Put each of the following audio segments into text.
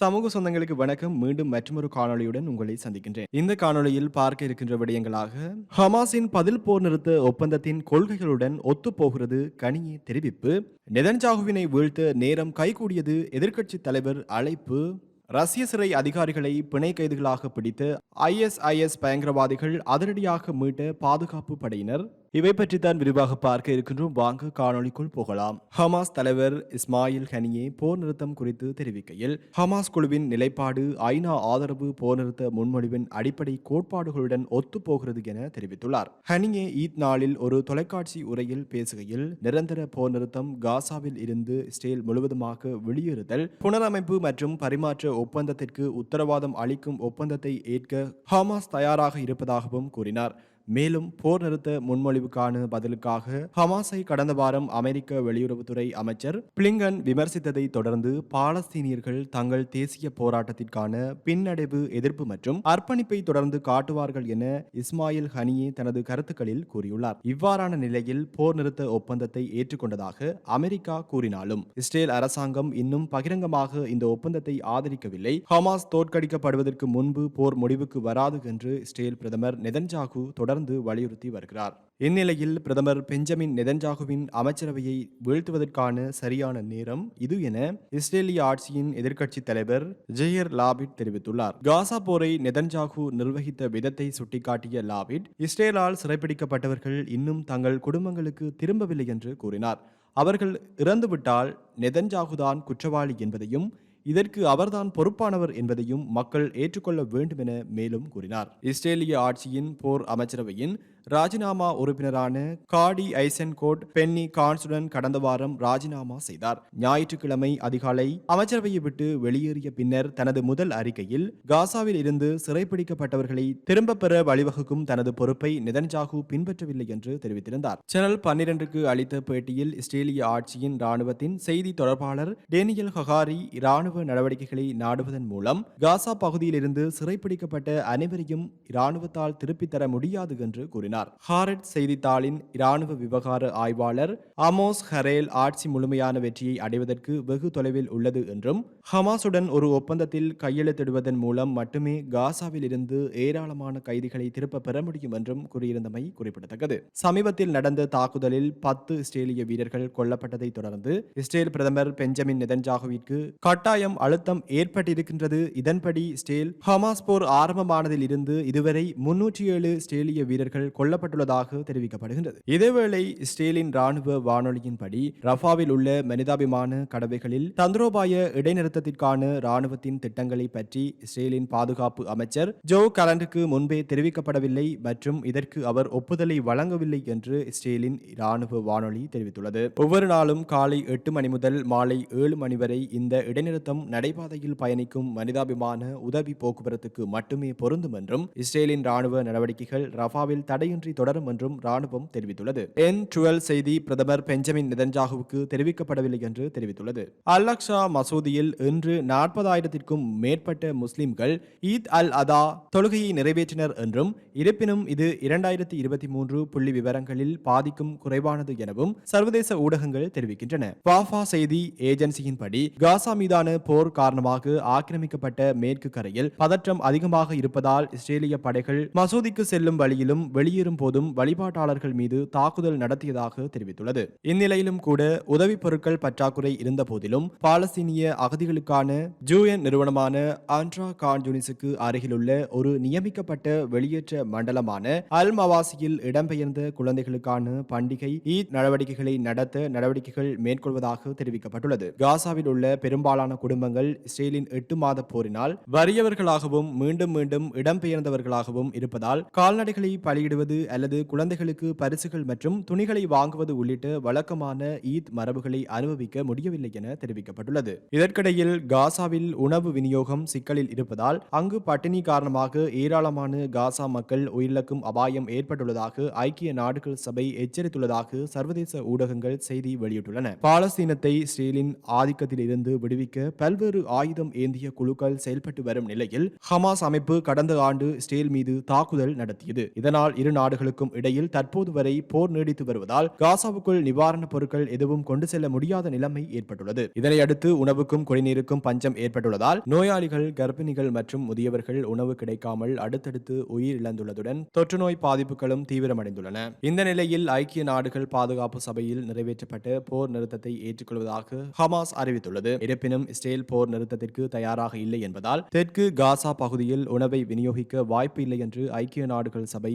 சமூக சொந்தங்களுக்கு வணக்கம். மீண்டும் மற்றொரு காணொளியுடன் உங்களை சந்திக்கின்றேன். இந்த காணொளியில் பார்க்க இருக்கின்ற விடயங்களாக ஹமாஸின் பதில் போர் நிறுத்த ஒப்பந்தத்தின் கொள்கைகளுடன் ஒத்துப்போகிறது கனியே தெரிவிப்பு. நெதன்ஜாகுவினை வீழ்த்த நேரம் கைகூடியது எதிர்க்கட்சி தலைவர் அழைப்பு. ரஷ்ய சிறை அதிகாரிகளை பிணை கைதுகளாக பிடித்த ஐஎஸ்ஐஎஸ் பயங்கரவாதிகள் அதிரடியாக மீட்ட பாதுகாப்பு படையினர். இவை பற்றி தான் விரிவாக பார்க்க இருக்கின்றோம். வாங்க காணொளிக்குள் போகலாம். ஹமாஸ் தலைவர் இஸ்மாயில் ஹனியே போர் நிறுத்தம் குறித்து தெரிவிக்கையில் ஹமாஸ் குழுவின் நிலைப்பாடு ஐநா ஆதரவு போர் நிறுத்த முன்மொழிவின் அடிப்படை கோட்பாடுகளுடன் ஒத்துப்போகிறது என தெரிவித்துள்ளார். ஹனியே ஈத் நாளில் ஒரு தொலைக்காட்சி உரையில் பேசுகையில் நிரந்தர போர் நிறுத்தம் காசாவில் இருந்து இஸ்ரேல் முழுவதுமாக வெளியேறுதல் புனரமைப்பு மற்றும் பரிமாற்ற ஒப்பந்தத்திற்கு உத்தரவாதம் அளிக்கும் ஒப்பந்தத்தை ஏற்க ஹமாஸ் தயாராக இருப்பதாகவும் கூறினார். மேலும் போர் நிறுத்த முன்மொழிவுக்கான பதிலுக்காக ஹமாஸை கடந்த வாரம் அமெரிக்க வெளியுறவுத்துறை அமைச்சர் பிளிங்கன் விமர்சித்ததை தொடர்ந்து பாலஸ்தீனியர்கள் தங்கள் தேசிய போராட்டத்திற்கான பின்னடைவு எதிர்ப்பு மற்றும் அர்ப்பணிப்பை தொடர்ந்து காட்டுவார்கள் என இஸ்மாயில் ஹனியே தனது கருத்துக்களில் கூறியுள்ளார். இவ்வாறான நிலையில் போர் நிறுத்த ஒப்பந்தத்தை ஏற்றுக்கொண்டதாக அமெரிக்கா கூறினாலும் இஸ்ரேல் அரசாங்கம் இன்னும் பகிரங்கமாக இந்த ஒப்பந்தத்தை ஆதரிக்கவில்லை. ஹமாஸ் தோற்கடிக்கப்படுவதற்கு முன்பு போர் முடிவுக்கு வராது என்று இஸ்ரேல் பிரதமர் நெதன்ஜாகு தொடர்ந்து தொடர்ந்து வலியுறுத்தி வருகிறார். இந்நிலையில் பிரதமர் பெஞ்சமின் நெதன்ஜாகுவின் அமைச்சரவையை வீழ்த்துவதற்கான சரியான நேரம் இது என இஸ்ரேலிய ஆட்சியின் எதிர்க்கட்சி தலைவர் ஜெயர் லாபிட் தெரிவித்துள்ளார். காசா போரை நெதன்ஜாகு நிர்வகித்த விதத்தை சுட்டிக்காட்டிய லாபிட் இஸ்ரேலால் சிறைப்பிடிக்கப்பட்டவர்கள் இன்னும் தங்கள் குடும்பங்களுக்கு திரும்பவில்லை என்று கூறினார். அவர்கள் இறந்துவிட்டால் நெதன்ஜாகுதான் குற்றவாளி என்பதையும் இதற்கு அவர்தான் பொறுப்பானவர் என்பதையும் மக்கள் ஏற்றுக்கொள்ள வேண்டும் என மேலும் கூறினார். இஸ்ரேலிய ஆட்சியின் போர் அமைச்சரவையின் ராஜினாமா உறுப்பினரான காடி ஐசன்கோட் பென்னி கான்சுடன் கடந்த வாரம் ராஜினாமா செய்தார். ஞாயிற்றுக்கிழமை அதிகாலை அமைச்சரவையை விட்டு வெளியேறிய பின்னர் தனது முதல் அறிக்கையில் காசாவில் இருந்து சிறைப்பிடிக்கப்பட்டவர்களை திரும்பப் பெற வழிவகுக்கும் தனது பொறுப்பை நிதன்ஜாகு பின்பற்றவில்லை என்று தெரிவித்திருந்தார். சேனல் பன்னிரண்டுக்கு அளித்த பேட்டியில் இஸ்ரேலிய ஆட்சியின் ராணுவத்தின் செய்தி தொடர்பாளர் டேனியல் ஹகாரி ராணுவ நடவடிக்கைகளை நாடுவதன் மூலம் காசா பகுதியிலிருந்து சிறைப்பிடிக்கப்பட்ட அனைவரையும் இராணுவத்தால் திருப்பித் தர முடியாது என்று கூறினார். கூறினார். ஹாரட் செய்தித்தாளின் இராணுவ விவகார ஆய்வாளர் அமோஸ் ஹரேல் ஆட்சி முழுமையான வெற்றியை அடைவதற்கு வெகு தொலைவில் உள்ளது என்றும் ஹமாசுடன் ஒரு ஒப்பந்தத்தில் கையெழுத்திடுவதன் மூலம் மட்டுமே காசாவில் இருந்து ஏராளமான கைதிகளை திருப்ப பெற முடியும் என்றும் கூறியிருந்தமை குறிப்பிடத்தக்கது. சமீபத்தில் நடந்த தாக்குதலில் பத்து இஸ்ரேலிய வீரர்கள் கொல்லப்பட்டதை தொடர்ந்து இஸ்ரேல் பிரதமர் பெஞ்சமின் நெதன்ஜாகுவிற்கு கட்டாயம் அழுத்தம் ஏற்பட்டிருக்கின்றது. இதன்படி இஸ்ரேல் ஹமாஸ் போர் ஆரம்பமானதில் இருந்து இதுவரை முன்னூற்றி ஏழு இஸ்ரேலிய வீரர்கள் கொல்லப்பட்டுள்ளதாக தெரிவிக்கப்படுகின்றது. இதேவேளை இஸ்ரேலின் ராணுவ வானொலியின்படி ரஃபாவில் உள்ள மனிதாபிமான கடவைகளில் தந்திரோபாய இடைநிறுத்தத்திற்கான ராணுவத்தின் திட்டங்களை பற்றி இஸ்ரேலின் பாதுகாப்பு அமைச்சர் ஜோ கலண்டுக்கு முன்பே தெரிவிக்கப்படவில்லை மற்றும் இதற்கு அவர் ஒப்புதலை வழங்கவில்லை என்று இஸ்ரேலின் ராணுவ வானொலி தெரிவித்துள்ளது. ஒவ்வொரு நாளும் காலை எட்டு மணி முதல் மாலை ஏழு மணி வரை இந்த இடைநிறுத்தம் நடைபாதையில் பயணிக்கும் மனிதாபிமான உதவி போக்குவரத்துக்கு மட்டுமே பொருந்தும் என்றும் இஸ்ரேலின் ராணுவ நடவடிக்கைகள் ரஃபாவில் தடை தடையின்றி தொடரும் என்றும் ராணுவம் தெரிவித்துள்ளது. என் டுவெல் செய்தி பிரதமர் பெஞ்சமின் நெதன்ஜாகுவுக்கு தெரிவிக்கப்படவில்லை என்று தெரிவித்துள்ளது. அல் அக்ஷா மசூதியில் இன்று நாற்பதாயிரத்திற்கும் மேற்பட்ட முஸ்லிம்கள் ஈத் அல் அதா தொழுகையை நிறைவேற்றினர் என்றும் இருப்பினும் இது இரண்டாயிரத்தி இருபத்தி மூன்று புள்ளி விவரங்களில் பாதிக்கும் குறைவானது எனவும் சர்வதேச ஊடகங்கள் தெரிவிக்கின்றன. வாஃபா செய்தி ஏஜென்சியின்படி காசா மீதான போர் காரணமாக ஆக்கிரமிக்கப்பட்ட மேற்கு கரையில் பதற்றம் அதிகமாக இருப்பதால் இஸ்ரேலிய படைகள் மசூதிக்கு செல்லும் வழியிலும் வெளியே வெளியேறும் போதும் வழிபாட்டாளர்கள் மீது தாக்குதல் நடத்தியதாக தெரிவித்துள்ளது. இந்நிலையிலும் கூட உதவிப் பொருட்கள் பற்றாக்குறை இருந்த போதிலும் பாலஸ்தீனிய அகதிகளுக்கான ஜூஎன் நிறுவனமான ஆண்ட்ரா கான் யூனிஸுக்கு அருகிலுள்ள ஒரு நியமிக்கப்பட்ட வெளியேற்ற மண்டலமான அல் மவாசியில் இடம்பெயர்ந்த குழந்தைகளுக்கான பண்டிகை ஈத் நடவடிக்கைகளை நடத்த நடவடிக்கைகள் மேற்கொள்வதாக தெரிவிக்கப்பட்டுள்ளது. காசாவில் உள்ள பெரும்பாலான குடும்பங்கள் இஸ்ரேலின் எட்டு மாத போரினால் வறியவர்களாகவும் மீண்டும் மீண்டும் இடம்பெயர்ந்தவர்களாகவும் இருப்பதால் கால்நடைகளை பலியிடுவது அல்லது குழந்தைகளுக்கு பரிசுகள் மற்றும் துணிகளை வாங்குவது உள்ளிட்ட வழக்கமான ஈத் மரபுகளை அனுபவிக்க முடியவில்லை என தெரிவிக்கப்பட்டுள்ளது. இதற்கிடையில் காசாவில் உணவு விநியோகம் சிக்கலில் இருப்பதால் அங்கு பட்டினி காரணமாக ஏராளமான காசா மக்கள் உயிரிழக்கும் அபாயம் ஏற்பட்டுள்ளதாக ஐக்கிய நாடுகள் சபை எச்சரித்துள்ளதாக சர்வதேச ஊடகங்கள் செய்தி வெளியிட்டுள்ளன. பாலஸ்தீனத்தை இஸ்ரேலின் ஆதிக்கத்திலிருந்து விடுவிக்க பல்வேறு ஆயுதம் ஏந்திய குழுக்கள் செயல்பட்டு வரும் நிலையில் ஹமாஸ் அமைப்பு கடந்த ஆண்டு இஸ்ரேல் மீது தாக்குதல் நடத்தியது. இதனால் இரு நாடுகளுக்கும் இடையில் தற்போது வரை போர் நீடித்து வருவதால் காசாவுக்குள் நிவாரணப் பொருட்கள் எதுவும் கொண்டு செல்ல முடியாத நிலைமை ஏற்பட்டுள்ளது. இதனையடுத்து உணவுக்கும் குடிநீருக்கும் பஞ்சம் ஏற்பட்டுள்ளதால் நோயாளிகள் கர்ப்பிணிகள் மற்றும் முதியவர்கள் உணவு கிடைக்காமல் அடுத்தடுத்து உயிரிழந்துள்ளதுடன் தொற்றுநோய் பாதிப்புகளும் தீவிரமடைந்துள்ளன. இந்த நிலையில் ஐக்கிய நாடுகள் பாதுகாப்பு சபையில் நிறைவேற்றப்பட்ட போர் நிறுத்தத்தை ஏற்றுக்கொள்வதாக ஹமாஸ் அறிவித்துள்ளது. இருப்பினும் இஸ்ரேல் போர் நிறுத்தத்திற்கு தயாராக இல்லை என்பதால் தெற்கு காசா பகுதியில் உணவை விநியோகிக்க வாய்ப்பு இல்லை என்று ஐக்கிய நாடுகள் சபை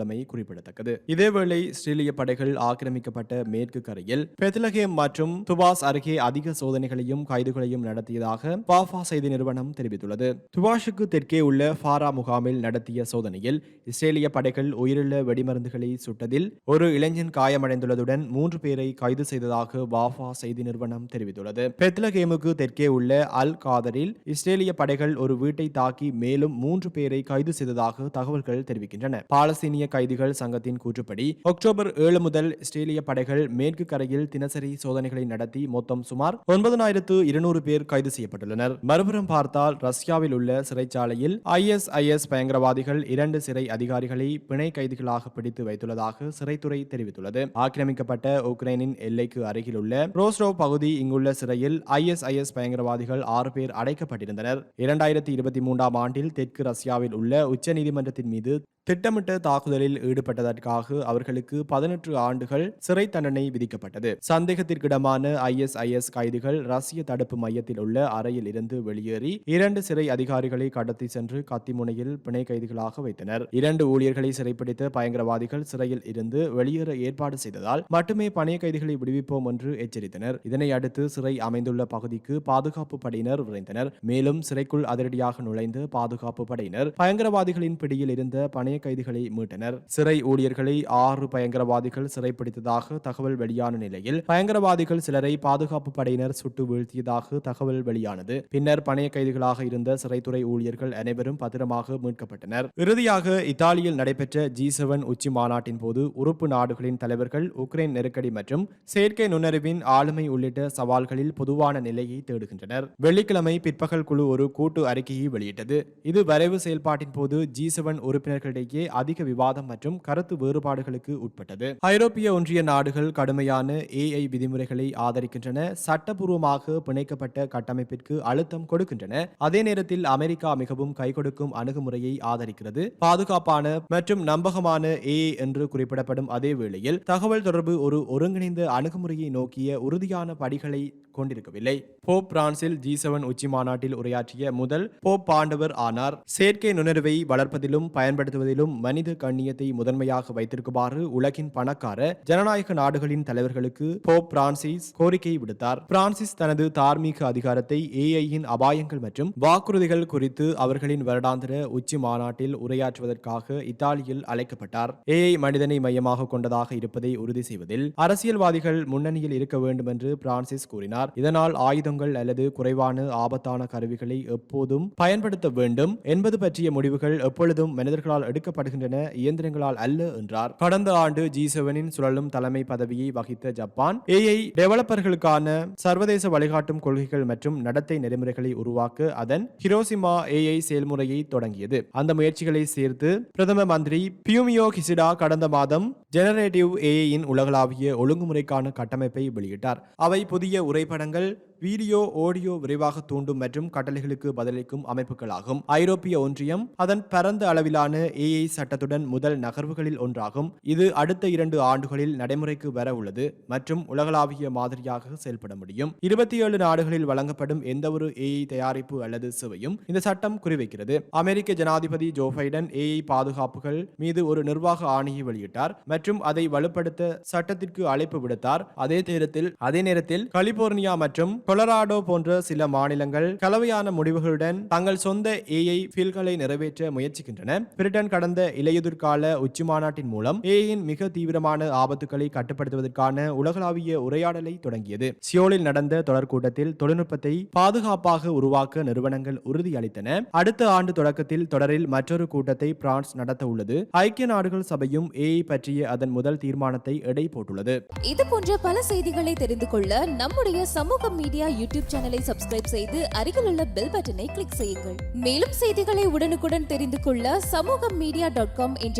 உள்ளமை குறிப்பிடத்தக்கது. இதேவேளை இஸ்ரேலிய படைகள் ஆக்கிரமிக்கப்பட்ட மேற்கு கரையில் பெத்லகேம் மற்றும் துபாஸ் அருகே அதிக சோதனைகளையும் கைதுகளையும் நடத்தியதாக பாஃபா செய்தி நிறுவனம் தெரிவித்துள்ளது. துபாஷுக்கு தெற்கே உள்ள ஃபாரா முகாமில் நடத்திய சோதனையில் இஸ்ரேலிய படைகள் உயிருள்ள வெடிமருந்துகளை சுட்டதில் ஒரு இளைஞன் காயமடைந்துள்ளதுடன் மூன்று பேரை கைது செய்ததாக வாஃபா செய்தி நிறுவனம் தெரிவித்துள்ளது. பெத்லகேமுக்கு தெற்கே உள்ள அல் காதரில் இஸ்ரேலிய படைகள் ஒரு வீட்டை தாக்கி மேலும் மூன்று பேரை கைது செய்ததாக தகவல்கள் தெரிவிக்கின்றன. பாலஸ்தீனிய கைதிகள் சங்கத்தின் கூற்றுப்படி அக்டோபர் ஏழு முதல் இஸ்ரேலிய படைகள் மேற்கு கரையில் தினசரி சோதனைகளை நடத்தி மொத்தம் சுமார் ஒன்பதனாயிரத்து இருநூறு பேர் கைது செய்யப்பட்டுள்ளனர். மறுபுறம் பார்த்தால் ரஷ்யாவில் உள்ள சிறைச்சாலையில் ஐஎஸ்ஐஎஸ் பயங்கரவாதிகள் இரண்டு சிறை அதிகாரிகளை பிணை கைதிகளாக பிடித்து வைத்துள்ளதாக சிறைத்துறை தெரிவித்துள்ளது. ஆக்கிரமிக்கப்பட்ட உக்ரைனின் எல்லைக்கு அருகில் உள்ள ரோஸ்ரோவ் பகுதி இங்குள்ள சிறையில் ஐஎஸ்ஐஎஸ் பயங்கரவாதிகள் ஆறு பேர் அடைக்கப்பட்டிருந்தனர். இரண்டாயிரத்தி இருபத்தி மூன்றாம் ஆண்டில் தெற்கு ரஷ்யாவில் உள்ள உச்சநீதிமன்றத்தின் மீது திட்டமிட்ட தாக்குதல் தாக்குதலில் ஈடுபட்டதற்காக அவர்களுக்கு பதினெட்டு ஆண்டுகள் சிறை தண்டனை விதிக்கப்பட்டது. சந்தேகத்திற்கிடமான ஐஎஸ்ஐஎஸ் கைதிகள் ரஷ்ய தடுப்பு மையத்தில் உள்ள அறையில் இருந்து வெளியேறி இரண்டு சிறை அதிகாரிகளை கடத்தி சென்று கத்திமுனையில் பிணை கைதிகளாக வைத்தனர். இரண்டு ஊழியர்களை சிறைப்பிடித்த பயங்கரவாதிகள் சிறையில் இருந்து வெளியேற ஏற்பாடு செய்ததால் மட்டுமே பணைய கைதிகளை விடுவிப்போம் என்று எச்சரித்தனர். இதனை அடுத்து சிறை அமைந்துள்ள பகுதிக்கு பாதுகாப்பு படையினர் விரைந்தனர். மேலும் சிறைக்குள் அதிரடியாக நுழைந்து பாதுகாப்பு படையினர் பயங்கரவாதிகளின் பிடியில் இருந்த பணைய கைதிகளை மீட்டனர். சிறை ஊழியர்களை ஆறு பயங்கரவாதிகள் சிறைப்பிடித்ததாக தகவல் வெளியான நிலையில் பயங்கரவாதிகள் சிலரை பாதுகாப்பு படையினர் சுட்டு வீழ்த்தியதாக தகவல் வெளியானது. பின்னர் பணைய கைதிகளாக இருந்த சிறைத்துறை ஊழியர்கள் அனைவரும் பத்திரமாக மீட்கப்பட்டனர். இறுதியாக இத்தாலியில் நடைபெற்ற ஜி செவன் உச்சி மாநாட்டின் போது உறுப்பு நாடுகளின் தலைவர்கள் உக்ரைன் நெருக்கடி மற்றும் செயற்கை நுண்ணறிவின் ஆளுமை உள்ளிட்ட சவால்களில் பொதுவான நிலையை தேடுகின்றனர். வெள்ளிக்கிழமை பிற்பகல் குழு ஒரு கூட்டு அறிக்கையை வெளியிட்டது. இது வரைவு செயல்பாட்டின் போது ஜி செவன் உறுப்பினர்களிடையே அதிக விவாதம் வாதம் மற்றும் கருத்து வேறுபாடுகளுக்கு உட்பட்டது. ஐரோப்பிய ஒன்றிய நாடுகள் கடுமையான ஏஐ விதிமுறைகளை ஆதரிக்கின்றன. சட்டபூர்வமாக பிணைக்கப்பட்ட கட்டமைப்பிற்கு அழுத்தம் கொடுக்கின்றன. அதே நேரத்தில் அமெரிக்கா மிகவும் கை கொடுக்கும் அணுகுமுறையை ஆதரிக்கிறது. பாதுகாப்பான மற்றும் நம்பகமான ஏஐ என்று குறிப்பிடப்படும் அதே வேளையில் தகவல் தொடர்பு ஒரு ஒருங்கிணைந்த அணுகுமுறையை நோக்கிய உறுதியான படிகளை கொண்டிருக்கவில்லை. போப் பிரான்சில் ஜி செவன் உச்சி மாநாட்டில் உரையாற்றிய முதல் போப் பாண்டவர் ஆனார். செயற்கை நுணர்வை வளர்ப்பதிலும் பயன்படுத்துவதிலும் மனித கண்ணியத்தை முதன்மையாக வைத்திருக்குமாறு உலகின் பணக்கார ஜனநாயக நாடுகளின் தலைவர்களுக்கு போப் பிரான்சிஸ் கோரிக்கை விடுத்தார். பிரான்சிஸ் தனது தார்மீக அதிகாரத்தை ஏஐயின் அபாயங்கள் மற்றும் வாக்குறுதிகள் குறித்து அவர்களின் வருடாந்திர உச்சி மாநாட்டில் உரையாற்றுவதற்காக இத்தாலியில் அழைக்கப்பட்டார். ஏஐ மனிதனை மையமாக கொண்டதாக இருப்பதை உறுதி செய்வதில் அரசியல்வாதிகள் முன்னணியில் இருக்க வேண்டும் என்று பிரான்சிஸ் கூறினார். இதனால் ஆயுதங்கள் அல்லது குறைவான ஆபத்தான கருவிகளை எப்போதும் பயன்படுத்த வேண்டும் என்பது பற்றிய முடிவுகள் எப்பொழுதும் மனிதர்களால் எடுக்கப்படுகின்றன இயந்திரங்களால் அல்ல என்றார். கடந்த ஆண்டு ஜி செவனின் சுழலும் தலைமை பதவியை வகித்த ஜப்பான் ஏஐ டெவலப்பர்களுக்கான சர்வதேச வழிகாட்டும் கொள்கைகள் மற்றும் நடத்தை நெறிமுறைகளை உருவாக்க அதன் ஹிரோசிமா ஏஐ செயல்முறையை தொடங்கியது. அந்த முயற்சிகளை சேர்த்து பிரதம மந்திரி பியூமியோ கிசிடா கடந்த மாதம் ஜெனரேட்டிவ் ஏஐயின் உலகளாவிய ஒழுங்குமுறைக்கான கட்டமைப்பை வெளியிட்டார். அவை புதிய உரைப்படங்கள் வீடியோ ஆடியோ விரைவாக தூண்டும் மற்றும் கட்டளைகளுக்கு பதிலளிக்கும் அமைப்புகளாகும். ஐரோப்பிய ஒன்றியம் அதன் பரந்த அளவிலான ஏஐ சட்டத்துடன் முதல் நகர்வுகளில் ஒன்றாகும். இது அடுத்த இரண்டு ஆண்டுகளில் நடைமுறைக்கு வர உள்ளது மற்றும் உலகளாவிய மாதிரியாக செயல்பட முடியும். இருபத்தி ஏழு நாடுகளில் வழங்கப்படும் எந்தவொரு ஏஐ தயாரிப்பு அல்லது சேவையும் இந்த சட்டம் குறிவைக்கிறது. அமெரிக்க ஜனாதிபதி ஜோ பைடன் ஏஐ பாதுகாப்புகள் மீது ஒரு நிர்வாக ஆணையை வெளியிட்டார் மற்றும் அதை வலுப்படுத்த சட்டத்திற்கு அழைப்பு விடுத்தார். அதே நேரத்தில் அதே நேரத்தில் கலிபோர்னியா மற்றும் கொலராடோ போன்ற சில மாநிலங்கள் கலவையான முடிவுகளுடன் தங்கள் சொந்த ஏஐ ஃபீல்களை நிறைவேற்ற முயற்சிக்கின்றன. பிரிட்டன் கடந்த இலையுதிர்கால கால உச்சி மாநாட்டின் மூலம் ஏயின் மிக தீவிரமான ஆபத்துக்களை கட்டுப்படுத்துவதற்கான உலகளாவிய உரையாடலை தொடங்கியது. சியோலில் நடந்த தொடர் கூட்டத்தில் தொழில்நுட்பத்தை பாதுகாப்பாக உருவாக்க நிறுவனங்கள் உறுதியளித்தன. அடுத்த ஆண்டு தொடக்கத்தில் தொடரில் மற்றொரு கூட்டத்தை பிரான்ஸ் நடத்த உள்ளது. ஐக்கிய நாடுகள் சபையும் ஏஐ பற்றிய அதன் முதல் தீர்மானத்தை எடை போட்டுள்ளது. இது போன்ற பல செய்திகளை தெரிந்து கொள்ள நம்முடைய சமூக மீடியா யூடியூப் சேனலை சப்ஸ்கிரைப் செய்து அருகிலுள்ள பெல் பட்டனை கிளிக் செய்யுங்கள். மேலும் செய்திகளை உடனுக்குடன் தெரிந்து கொள்ள சமூக மீடியா டாட் காம் என்ற